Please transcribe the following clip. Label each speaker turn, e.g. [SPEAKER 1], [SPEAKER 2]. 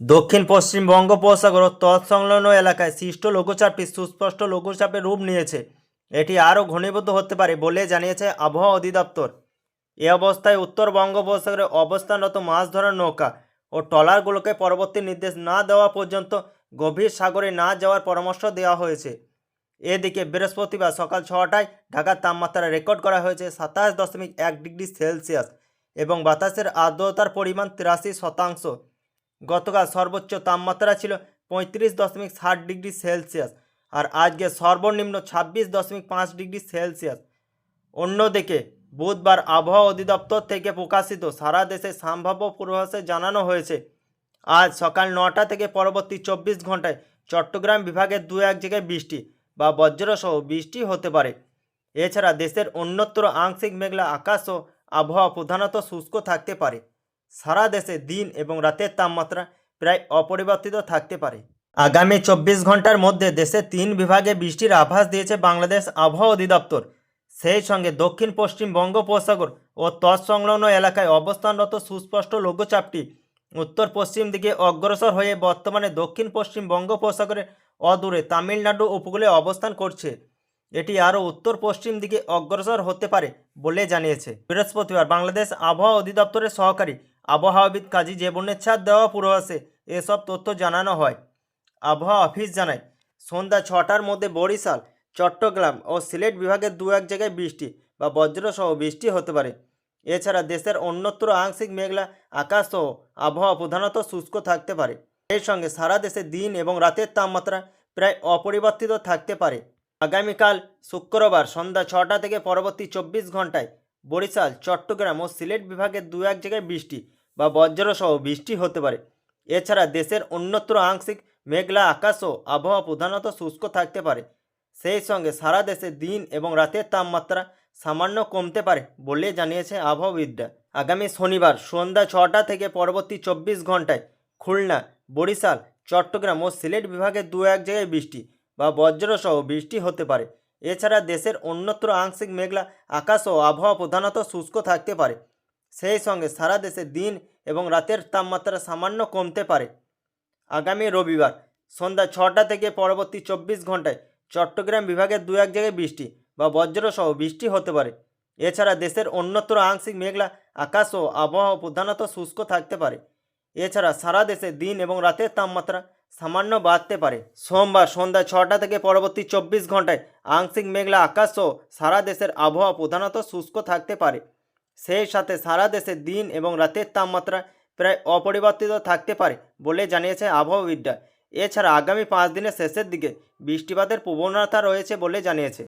[SPEAKER 1] দক্ষিণ, পশ্চিম বঙ্গোপসাগর ও তৎসংলগ্ন এলাকায় সৃষ্ট লঘুচাপটি সুস্পষ্ট লঘুচাপের রূপ নিয়েছে। এটি আরও ঘনীভূত হতে পারে বলে জানিয়েছে আবহাওয়া অধিদপ্তর। এ অবস্থায় উত্তর বঙ্গোপসাগরে অবস্থানরত মাছ ধরার নৌকা ও ট্রলারগুলোকে পরবর্তী নির্দেশ না দেওয়া পর্যন্ত গভীর সাগরে না যাওয়ার পরামর্শ দেওয়া হয়েছে। এদিকে বৃহস্পতিবার সকাল ছটায় ঢাকার তাপমাত্রা রেকর্ড করা হয়েছে সাতাশ দশমিক এক ডিগ্রি সেলসিয়াস এবং বাতাসের আর্দ্রতার পরিমাণ তিরাশি শতাংশ। গতকাল সর্বোচ্চ তাপমাত্রা ছিল পঁয়ত্রিশ দশমিক ষাট ডিগ্রি সেলসিয়াস আর আজকে সর্বনিম্ন ছাব্বিশ দশমিক পাঁচ ডিগ্রি সেলসিয়াস। অন্যদিকে, বুধবার আবহাওয়া অধিদপ্তর থেকে প্রকাশিত সারা দেশে সম্ভাব্য পূর্বাভাসে জানানো হয়েছে, আজ সকাল নটা থেকে পরবর্তী চব্বিশ ঘন্টায় চট্টগ্রাম বিভাগের দু এক জায়গায় বৃষ্টি বা বজ্রসহ বৃষ্টি হতে পারে। এছাড়া দেশের অন্যত্র আংশিক মেঘলা আকাশ ও আবহাওয়া প্রধানত শুষ্ক থাকতে পারে। সারা দেশে দিন এবং রাতের তাপমাত্রা প্রায় অপরিবর্তিত থাকতে পারে। আগামী চব্বিশ ঘণ্টার মধ্যে দেশে তিন বিভাগে বৃষ্টির আভাস দিয়েছে বাংলাদেশ আবহাওয়া অধিদপ্তর। সেই সঙ্গে দক্ষিণ, পশ্চিম বঙ্গোপসাগর ও তৎসংলগ্ন এলাকায় অবস্থানরত সুস্পষ্ট লঘুচাপটি উত্তর পশ্চিম দিকে অগ্রসর হয়ে বর্তমানে দক্ষিণ, পশ্চিম বঙ্গোপসাগরের অদূরে তামিলনাড়ু উপকূলে অবস্থান করছে। এটি আরও উত্তর পশ্চিম দিকে অগ্রসর হতে পারে বলে জানিয়েছে। বৃহস্পতিবার বাংলাদেশ আবহাওয়া অধিদপ্তরের সহকারী আবহাওয়াবিদ কাজী ছাদ দেওয়া পূর্বাভাসে এসব তথ্য জানানো হয়। আবহাওয়া অফিস জানায়, সন্ধ্যা ছটার মধ্যে বরিশাল, চট্টগ্রাম ও সিলেট বিভাগের দু এক জায়গায় বৃষ্টি বা বজ্রসহ বৃষ্টি হতে পারে। এছাড়া দেশের অন্যত্র আংশিক মেঘলা আকাশ সহ আবহাওয়া প্রধানত শুষ্ক থাকতে পারে। এর সঙ্গে সারা দেশে দিন এবং রাতের তাপমাত্রা প্রায় অপরিবর্তিত থাকতে পারে। আগামীকাল শুক্রবার সন্ধ্যা ছটা থেকে পরবর্তী চব্বিশ ঘন্টায় বরিশাল, চট্টগ্রাম ও সিলেট বিভাগের দু এক জায়গায় বৃষ্টি বা বজ্রসহ বৃষ্টি হতে পারে। এছাড়া দেশের অন্যত্র আংশিক মেঘলা আকাশ ও আবহাওয়া প্রধানত শুষ্ক থাকতে পারে। সেই সঙ্গে সারা দেশে দিন এবং রাতের তাপমাত্রা সামান্য কমতে পারে বলে জানিয়েছে আবহাওয়াবিদরা। আগামী শনিবার সন্ধ্যা ছটা থেকে পরবর্তী চব্বিশ ঘন্টায় খুলনা, বরিশাল, চট্টগ্রাম ও সিলেট বিভাগের দু এক জায়গায় বৃষ্টি বা বজ্রসহ বৃষ্টি হতে পারে। এছাড়া দেশের অন্যত্র আংশিক মেঘলা আকাশ ও আবহাওয়া প্রধানত শুষ্ক থাকতে পারে। সেই সঙ্গে সারা দেশে দিন এবং রাতের তাপমাত্রা সামান্য কমতে পারে। আগামী রবিবার সন্ধ্যা ছটা থেকে পরবর্তী চব্বিশ ঘন্টায় চট্টগ্রাম বিভাগের দু এক জায়গায় বৃষ্টি বা বজ্রসহ বৃষ্টি হতে পারে। এছাড়া দেশের অন্যত্র আংশিক মেঘলা আকাশ ও আবহাওয়া প্রধানত শুষ্ক থাকতে পারে। এছাড়া সারা দেশে দিন এবং রাতের তাপমাত্রা সামান্য বাড়তে পারে। সোমবার সন্ধ্যা ছটা থেকে পরবর্তী চব্বিশ ঘন্টায় আংশিক মেঘলা আকাশ সহ সারা দেশের আবহাওয়া প্রধানত শুষ্ক থাকতে পারে। সেই সাথে সারা দেশে দিন এবং রাতের তাপমাত্রা প্রায় অপরিবর্তিত থাকতে পারে বলে জানিয়েছে আবহাওয়াবিদরা। এছাড়া আগামী পাঁচ দিনের শেষের দিকে বৃষ্টিপাতের প্রবণতা রয়েছে বলে জানিয়েছে।